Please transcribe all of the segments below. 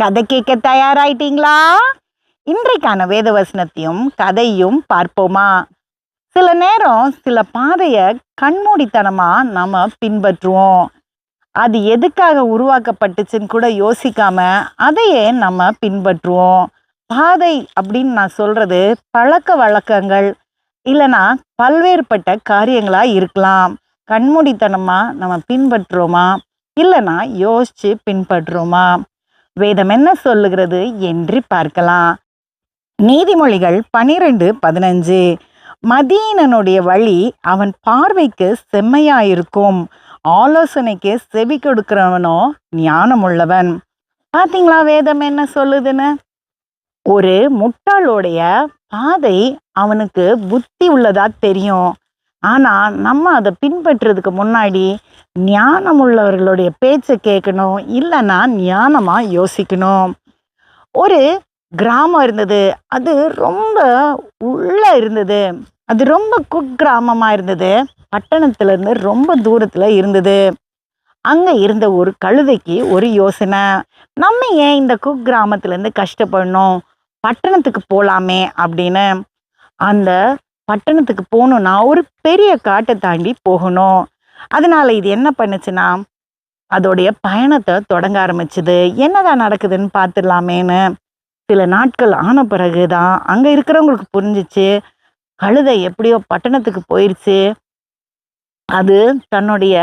கதை கேட்க தயாராயிட்டீங்களா? இன்றைக்கான வேத வசனத்தையும் கதையும் பார்ப்போமா? சில நேரம் சில பாதையை கண்மூடித்தனமா நம்ம பின்பற்றுவோம். அது எதுக்காக உருவாக்கப்பட்டுச்சுன்னு கூட யோசிக்காம அதையே நம்ம பின்பற்றுவோம். பாதை அப்படின்னு நான் சொல்றது பழக்க வழக்கங்கள் இல்லைன்னா பல்வேறுபட்ட காரியங்களா இருக்கலாம். கண்மூடித்தனமா நம்ம பின்பற்றுறோமா? இல்லைன்னா யோசிச்சு பின்பற்றுறோமா? வேதம் என்ன சொல்லுகிறது என்று பார்க்கலாம். நீதிமொழிகள் பனிரெண்டு பதினஞ்சு. மதீனனுடைய வழி அவன் பார்வைக்கு செம்மையாயிருக்கும். ஆலோசனைக்கு செவி கொடுக்கிறவனோ ஞானமுள்ளவன். பார்த்தீங்களா வேதம் என்ன சொல்லுதுன்னு? ஒரு முட்டாளுடைய பாதை அவனுக்கு புத்தி உள்ளதா தெரியும். ஆனால் நம்ம அதை பின்பற்றுறதுக்கு முன்னாடி ஞானம் உள்ளவர்களுடைய பேச்சை கேட்கணும் இல்லைன்னா ஞானமாக யோசிக்கணும். ஒரு கிராமம் இருந்தது அது ரொம்ப உள்ளே இருந்தது அது ரொம்ப குக்கிராமமாக இருந்தது பட்டணத்துலேருந்து ரொம்ப தூரத்தில் இருந்தது. அங்கே இருந்த ஒரு கழுதைக்கு ஒரு யோசனை நம்ம ஏன் இந்த குக் கிராமத்துலேருந்து கஷ்டப்படணும் பட்டணத்துக்கு போகலாமே அப்படின்னு அந்த பட்டணத்துக்கு போகணுன்னா ஒரு பெரிய காட்டை தாண்டி போகணும். அதனால இது என்ன பண்ணுச்சுன்னா அதோடைய பயணத்தை தொடங்க ஆரம்பிச்சுது. என்னதான் நடக்குதுன்னு பார்த்துடலாமேன்னு சில நாட்கள் ஆன பிறகு தான் அங்கே இருக்கிறவங்களுக்கு புரிஞ்சிச்சு. கழுதை எப்படியோ பட்டணத்துக்கு போயிருச்சு. அது தன்னுடைய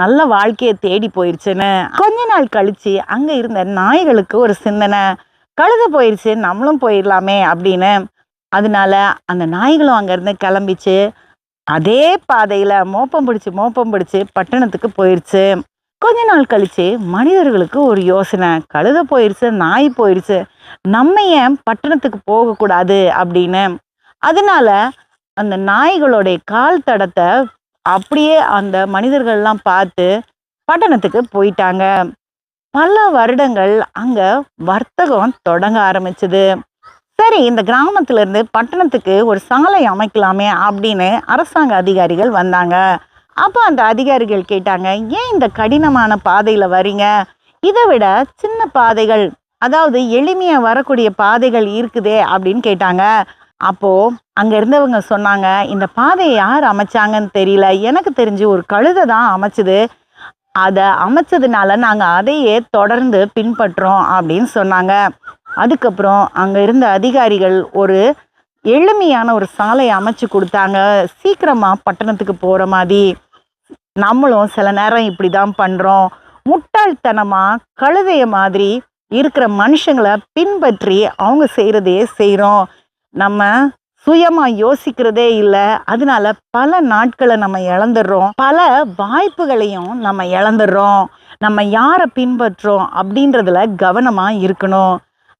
நல்ல வாழ்க்கையை தேடி போயிருச்சுன்னு கொஞ்ச நாள் கழிச்சு அங்கே இருந்த நாய்களுக்கு ஒரு சிந்தனை. கழுத போயிருச்சு நம்மளும் போயிடலாமே அப்படின்னு அதனால அந்த நாய்களும் அங்கேருந்து கிளம்பிச்சு அதே பாதையில் மோப்பம் பிடிச்சி மோப்பம் பிடிச்சி பட்டணத்துக்கு போயிடுச்சு கொஞ்ச நாள் கழித்து மனிதர்களுக்கு ஒரு யோசனை கழுத போயிருச்சு நாய் போயிருச்சு. நம்ம ஏன் பட்டணத்துக்கு போகக்கூடாது அப்படின்னு. அதனால அந்த நாய்களுடைய கால் தடத்தை அப்படியே அந்த மனிதர்கள்லாம் பார்த்து பட்டணத்துக்கு போயிட்டாங்க. பல வருடங்கள் அங்கே வர்த்தகம் தொடங்க ஆரம்பிச்சது. சரி இந்த கிராமத்திலிருந்து பட்டணத்துக்கு ஒரு சாலை அமைக்கலாமே அப்படின்னு அரசாங்க அதிகாரிகள் வந்தாங்க. அப்போ அந்த அதிகாரிகள் கேட்டாங்க ஏன் இந்த கடினமான பாதையில் வரீங்க? இதை விட சின்ன பாதைகள் அதாவது எளிமையாக வரக்கூடிய பாதைகள் இருக்குதே அப்படின்னு கேட்டாங்க. அப்போ அங்கே இருந்தவங்க சொன்னாங்க இந்த பாதையை யார் அமைச்சாங்கன்னு தெரியல. எனக்கு தெரிஞ்சு ஒரு கழுதை தான் அமைச்சது. அதை அமைச்சதுனால நாங்கள் அதையே தொடர்ந்து பின்பற்றோம் அப்படின்னு சொன்னாங்க. அதுக்கப்புறம் அங்கே இருந்த அதிகாரிகள் ஒரு எளிமையான ஒரு சாலையை அமைச்சு கொடுத்தாங்க. சீக்கிரமாக பட்டணத்துக்கு போகிற மாதிரி நம்மளும் சில நேரம் இப்படி தான் பண்ணுறோம் முட்டாள்தனமாக கழுதைய மாதிரி இருக்கிற மனுஷங்களை பின்பற்றி அவங்க செய்கிறதையே செய்கிறோம் நம்ம சுயமாக யோசிக்கிறதே இல்லை. அதனால பல நாட்களை நம்ம இழந்துடுறோம். பல வாய்ப்புகளையும் நம்ம இழந்துடுறோம். நம்ம யாரை பின்பற்றோம் அப்படின்றதுல கவனமாக இருக்கணும்.